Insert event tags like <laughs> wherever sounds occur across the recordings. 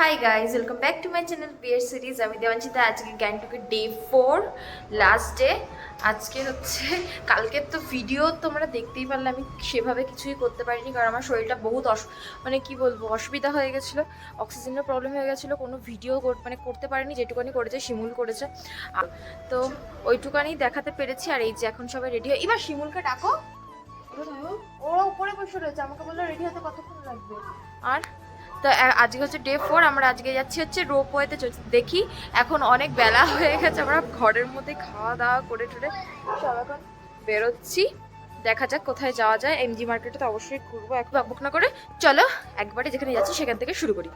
Hi guys welcome back to my channel beer series আমি দেওয়াঞ্চিতা আজকে গ্যাংটকের ডে ফোর লাস্ট ডে আজকে হচ্ছে কালকের তো ভিডিও তোমরা দেখতেই পারলে আমি সেভাবে কিছুই করতে পারিনি কারণ আমার শরীরটা বহুত অস মানে কি বলব অসুবিধা হয়ে গেছিল অক্সিজেনের প্রবলেম হয়ে গেছিল কোনো ভিডিও মানে করতে পারিনি যেটুকানি করেছে শিমুল করেছে। তো ওইটুকানি দেখাতে পেরেছি আর এই যে এখন সবাই রেডি হয় এবার শিমুলকে ডাকো। ও উপরে বসে রয়েছে আমাকে বলল রেডি হতে কতক্ষণ লাগবে? আর তো আজকে হচ্ছে ডে ফোর আমরা আজকে যাচ্ছি হচ্ছে রোপওয়েতে। দেখি এখন অনেক বেলা হয়ে গেছে, আমরা ঘরের মধ্যে খাওয়া দাওয়া করে টুরে সব এখন বেরোচ্ছি। দেখা যাক কোথায় যাওয়া যায়। এমজি মার্কেটে তো অবশ্যই ঘুরবো, এক বুক না করে। চলো, একবারে যেখানে যাচ্ছি সেখান থেকে শুরু করি।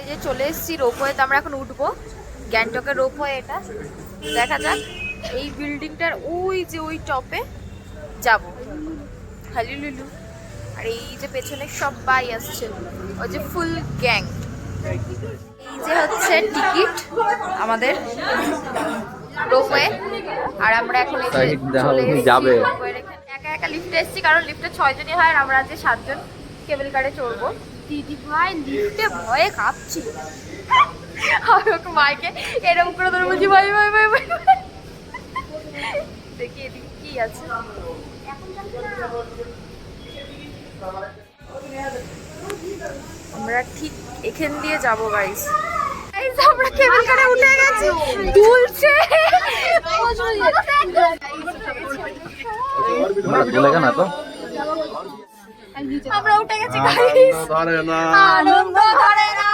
এই যে চলে এসেছি রোপওয়েতে, আমরা এখন উঠবো। গ্যাংটকের রোপ রোপওয়ে এটা। দেখা যাক এই বিল্ডিংটার ওই যে ওই টপে যাব। হালি লুলু আর এই যে পেছনে সবাই আসছে। ওই যে ফুল গ্যাং এই যে হচ্ছে টিকিট আমাদের রোপওয়ে আর আমরা এখন এই যে চলে এসেছি যাবে। একা একা লিফটে এসেছি কারণ লিফটে ছয়জনই হয় আর আমরা আজকে সাতজন কেবল কারে চড়বো। দিদি ভাই লিফটে ভয়ে কাঁপছিল আমি ওকে মাইকে এরকম করে ধরে বলছি ভাই ভাই ভাই ভাই ভাই। দেখি এদিকে কি আছে। আমরা ঠিক এখান দিয়ে যাব গাইস গাইস আমরা কেবল কারে উঠে গেছি। দুলছে। দুলেগা না তো আমরা উঠে গেছি গাইস ধরে না আনন্দ ধরে না।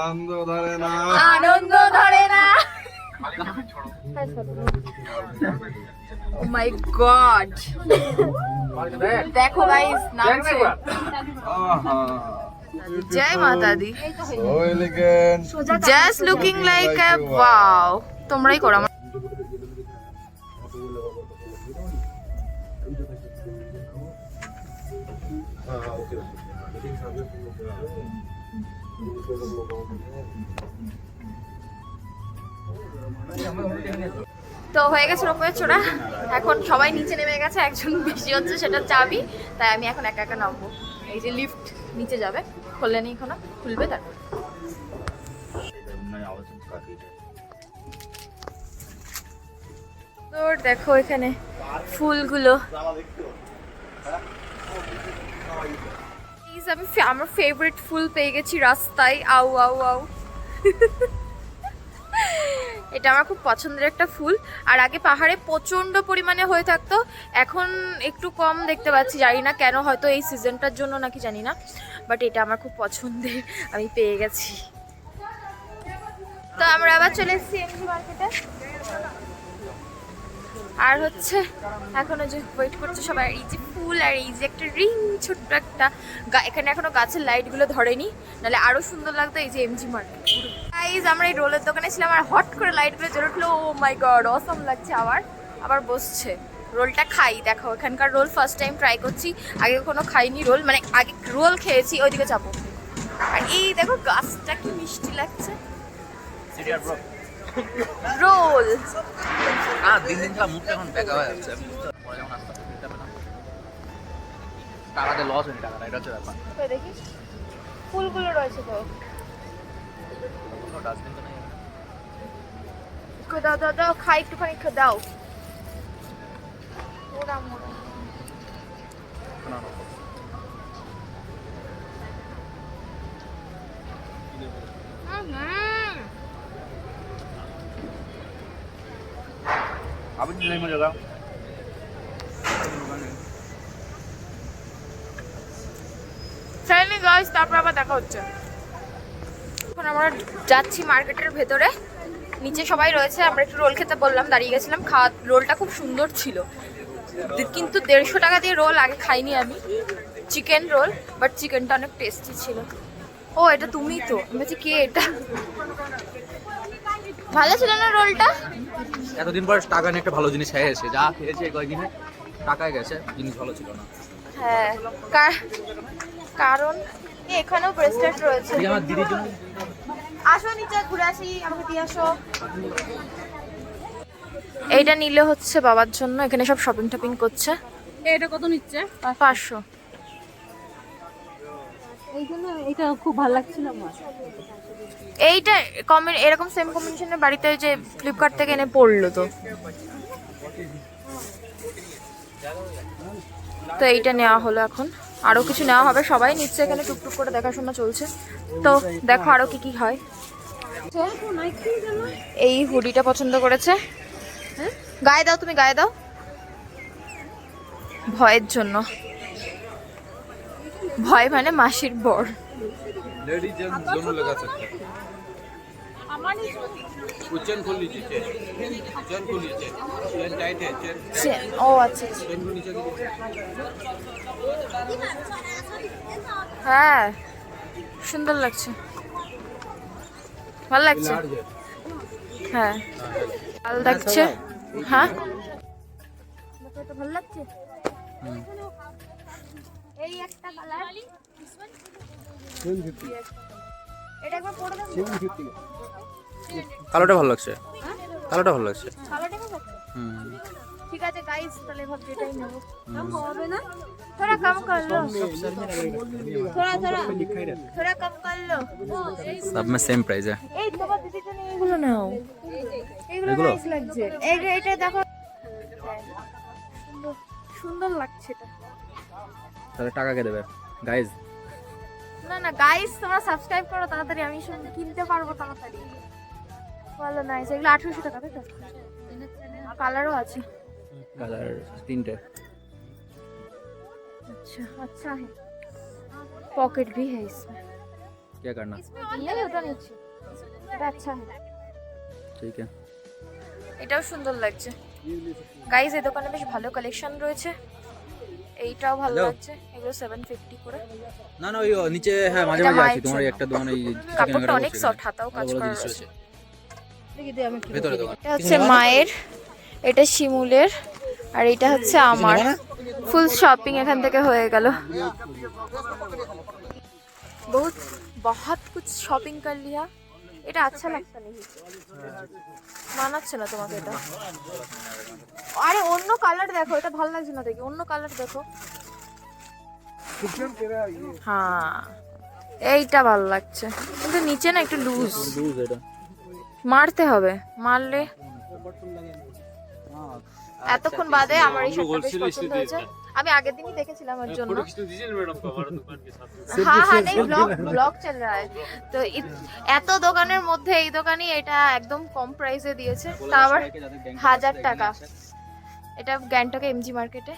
আনন্দ ধরে না। আনন্দ ধরে না ও মাই গড দেখো গাইস নাচছে আহা। জয় মাতা দি just looking like a wow তোমরাই করো আমার। তো হয়ে গেছে রোপওয়ে চোরা। এখন সবাই নিচে নেমে গেছে, একজন বেশি হচ্ছে, সেটা চাবি। তাই আমি এখন একা একা নামবো। এই যে লিফট নিচে যাবে খুললে নেই এখনও, খুলবে তারপর। তোর দেখো এখানে ফুলগুলো। আমি আমার ফেভারিট ফুল পেয়ে গেছি রাস্তায়। আউ আউ আউ। <laughs> এটা আমার খুব পছন্দের একটা ফুল। আর আগে পাহাড়ে প্রচণ্ড পরিমাণে হয়ে থাকতো। এখন একটু কম দেখতে পাচ্ছি। জানি না কেন হয়তো এই সিজনটার জন্য নাকি, জানি না। বাট এটা আমার খুব পছন্দের। আমি পেয়ে গেছি। তো আমরা আবার চলে এসেছি এমজি মার্কেটে আর হচ্ছে, এখনও যে ওয়েট করছে সবাই, এই যে ফুল আর এই যে একটা রিং ছোট্ট একটা এখানে এখনও গাছের লাইটগুলো ধরেনি। নাহলে আরও সুন্দর লাগতো এই যে এমজি মার্কেট গাইজ আমরা এই রোলের দোকানে ছিলাম আর হট করে লাইটগুলো জ্বলে উঠল। ও মাই গড অসম লাগছে আবার। আবার বসছে। রোলটা খাই দেখো এখানকার রোল ফার্স্ট টাইম ট্রাই করছি। আগে কোনো খাইনি রোল মানে আগে রোল খেয়েছি ওইদিকে যাব। আর এই দেখো গাছটা কি মিষ্টি লাগছে। রোল। আর দিন দিন খেলা মুখটা এখন বেকা হয়ে যাচ্ছে। আমি বুঝতে পারছি, পরে যখন আস্তে আস্তে ফিরতে হবে না। টাকাতে লস হয়নি টাকাটা এটা হচ্ছে ব্যাপার। দেখি। ফুলগুলো রয়েছে তো। কোনো ডাস্টবিন তো নেই একটু দাও দাও দাও খাই একটুখানি খা- দাও মোড়া মোড়া না, না। হুম अभी नहीं मिलेगा চাইনি গাইস তারপর আবার দেখা হচ্ছে এখন আমরা যাচ্ছি মার্কেটের ভেতরে। নিচে সবাই রয়েছে আমরা একটু রোল খেতে বললাম দাঁড়িয়ে গেছিলাম। খাওয়া রোলটা খুব সুন্দর ছিল। কিন্তু দেড়শো টাকা দিয়ে রোল আগে খাইনি আমি। চিকেন রোল বাট চিকেনটা অনেক টেস্টি ছিল। ও এটা তুমিই তো। আমি বলছি কে এটা? ভালো ছিল না রোলটা? এতদিন পর টাকা নিয়ে একটা ভালো জিনিস খেয়ে এসে যা খেয়েছে কয়েকদিনে টাকায় গেছে জিনিস ভালো ছিল না। হ্যাঁ। কারণ এখানেও ব্রেসলেট রয়েছে। আমার দিদির জন্য আসো নিচে ঘুরে আসি আমাকে দিয়ে আসো। এইটা নিলে হচ্ছে বাবার জন্য এখানে সব শপিং টপিং করছে। এটা কত নিচ্ছে? পাঁচশো। এই এটা খুব ভালো লাগছিল আমার। এইটা কমেন্ট এরকম সেম কম্বিনেশনের বাড়িতে যে ফ্লিপকার্ট থেকে এনে পড়ল তো। তো এইটা নেওয়া হলো এখন। আরও কিছু নেওয়া হবে। সবাই নিচ্ছে এখানে টুকটুক করে দেখাশোনা চলছে। তো দেখো আরও কি কি হয়। এই হুডিটা পছন্দ করেছে। গায়ে দাও তুমি, গায়ে দাও। ভয়ের জন্য। ভয় মানে মাসির বর। चेन खोल लीजिए चेन चेन खोल लीजिए चेन टाइट है चेन চে- ও আচ্ছা আচ্ছা। चेन को नीचे कीजिए হ্যাঁ সুন্দর লাগছে ভালো লাগছে लार्ज है হ্যাঁ ভালো লাগছে হ্যাঁ এটা ভালো লাগছে এই একটা কালার এটা একবার পরে দেখো কালোটা ভালো লাগছে কালোটা ভালো লাগছে কালারটা কেমন লাগছে? হুম ঠিক আছে গাইস তাহলে ভাবছি এটাই নেবো হবে না थोड़ा कम कर लो थोड़ा थोड़ा थोड़ा कम कर लो সব মে সেম প্রাইস है এই তোমার দিদির জন্য এগুলো নাও এগুলো এগুলো? নাইস লাগছে এই যে এটা দেখো সুন্দর সুন্দর লাগছে এটা তাহলে টাকা কে দেবে গাইজ না না গাইস তোমরা সাবস্ক্রাইব করো তাড়াতাড়ি আমি সব কিনতে পারবো তাড়াতাড়ি ভালো নাইস এগুলো আঠারোশো টাকা তাই তো কালারও আছে কালার তিনটে अच्छा अच्छा है पॉकेट भी है इसमें क्या करना नहीं होता नीचे এটা আচ্ছা है ठीक है এটাও সুন্দর লাগছে গাইস এই দোকানে বেশ ভালো কালেকশন রয়েছে এইটাও ভালো লাগছে এগুলো সেভেন ফিফটি করে। না না ওই নিচে হ্যাঁ মাঝে মাঝে মায়ের আছে তোমার একটা দোকান ওই কাপড়টা অনেক soft, হাতাও কাজ ভালো ভালো করা রয়েছে। রয়েছে। ভেতরে দোকান এটা হচ্ছে মায়ের এটা শিমুলের আর এটা হচ্ছে আমার। ফুল শপিং এখান থেকে হয়ে গেল। বহুত বহুত কুছ শপিং কর লিয়া। এটা আচ্ছা লাগতা নেই মানাচ্ছে না তোমাকে এটা। আরে অন্য কালার দেখো এটা ভালো লাগছে না দেখি। অন্য কালার দেখো। হ্যাঁ এইটা ভালো লাগছে। কিন্তু নিচে না একটু লুজ লুজ মারতে হবে। মারলে এতক্ষণ বাদে আমার এই শার্টটা বেশ পছন্দ হয়েছে। আমি আগের দিনই দেখেছিলাম ওর জন্য। হ্যাঁ হ্যাঁ নেই ব্লগ ব্লগ চল है তো এত দোকানের মধ্যে এই দোকানই এটা একদম কম প্রাইসে দিয়েছে। তা আবার হাজার টাকা। এটা গ্যাংটকে এমজি মার্কেটে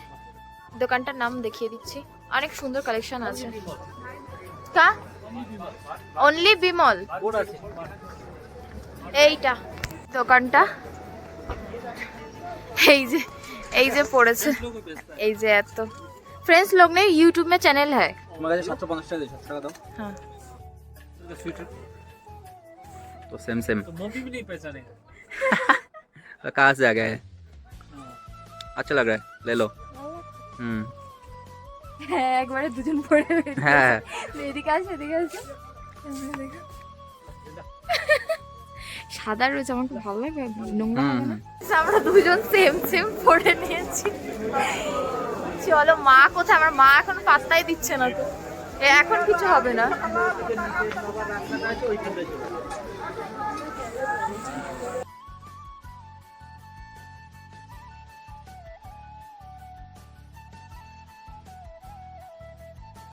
দোকানটার নাম দেখিয়ে দিচ্ছি। অনেক সুন্দর কালেকশন আছে। কা? অনলি বিমল এইটা দোকানটা। এই যে এই যে পড়েছে এই যে এত फ्रेंड्स लोग ने यूट्यूब में चैनल है তোমার কাছে সাতশো পঞ্চাশ টাকা দিই সাতশো টাকা দাও हाँ तो सेम सेम तो कहाँ से आ गया है अच्छा लग रहा है ले लो हम्म হ্যাঁ একবারে দুজন পড়ে হ্যাঁ এদিকে আসে এদিকে আসে <laughs> দেখো। <laughs> সাদা রয়েছে আমার খুব ভালো লাগে নোংরা না? আমরা দুজন সেম সেম পরে নিয়েছি। চলো মা কোথায়? আমার মা এখন পাত্তাই দিচ্ছে না তো। এ, এখন কিছু হবে না।